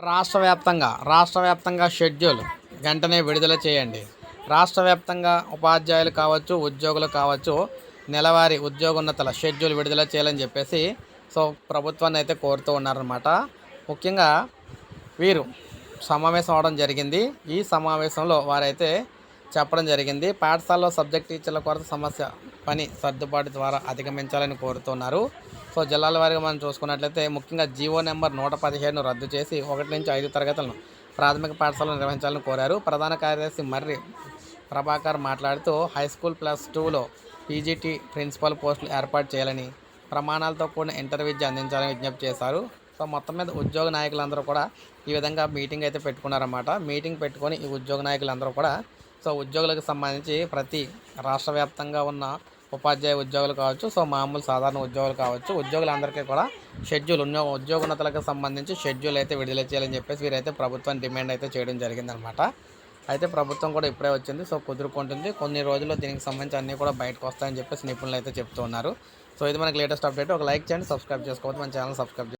రాష్ట్ర వ్యాప్తంగా రాష్ట్ర వ్యాప్తంగా షెడ్యూల్ వెంటనే విడుదల చేయండి. రాష్ట్ర వ్యాప్తంగా ఉపాధ్యాయులు కావచ్చు ఉద్యోగులు కావచ్చు నెలవారీ ఉద్యోగోన్నతల షెడ్యూల్ విడుదల చేయాలని చెప్పేసి సో ప్రభుత్వాన్ని అయితే కోరుతూ ఉన్నారనమాట ముఖ్యంగా వీరు సమావేశం అవడం జరిగింది. ఈ సమావేశంలో వారైతే చెప్పడం జరిగింది. పాఠశాలలో సబ్జెక్ట్ టీచర్ల కొరత సమస్య పని సర్దుబాటు ద్వారా అధిగమించాలని కోరుతున్నారు. సో జిల్లాల వారిగా మనం చూసుకున్నట్లయితే ముఖ్యంగా జీవో నెంబర్ నూట పదిహేడును రద్దు చేసి ఒకటి నుంచి ఐదు తరగతులను ప్రాథమిక పాఠశాలను నిర్వహించాలని కోరారు. ప్రధాన కార్యదర్శి మర్రి ప్రభాకర్ మాట్లాడుతూ హై స్కూల్ ప్లస్ టూలో పీజీటీ ప్రిన్సిపల్ పోస్టులు ఏర్పాటు చేయాలని ప్రమాణాలతో కూడిన ఇంటర్వ్యూ అందించాలని విజ్ఞప్తి చేశారు. సో మొత్తం మీద ఉద్యోగ నాయకులందరూ కూడా ఈ విధంగా మీటింగ్ అయితే పెట్టుకున్నారన్నమాట. మీటింగ్ పెట్టుకొని ఈ ఉద్యోగ నాయకులందరూ కూడా సో ఉద్యోగులకు సంబంధించి ప్రతి రాష్ట్ర వ్యాప్తంగా ఉన్న ఉపాధ్యాయ ఉద్యోగులు కావచ్చు సో మామూలు సాధారణ ఉద్యోగులు కావచ్చు ఉద్యోగులందరికీ కూడా షెడ్యూల్ ఉన్న ఉద్యోగోన్నతులకు సంబంధించి షెడ్యూల్ అయితే విడుదల చేయాలని చెప్పేసి వీరైతే ప్రభుత్వం డిమాండ్ అయితే చేయడం జరిగిందనమాట. అయితే ప్రభుత్వం కూడా ఇప్పుడే వచ్చింది సో కుదురుకుంటుంది. కొన్ని రోజుల్లో దీనికి సంబంధించి అన్నీ కూడా బయటకు వస్తాయని చెప్పేసి నిపుణులు అయితే చెప్తున్నారు. సో ఇది మనకి లేటెస్ట్ అప్డేట్. ఒక లైక్ చేయండి సబ్స్క్రైబ్ చేసుకోవచ్చు మన ఛానల్ సబ్స్క్రైబ్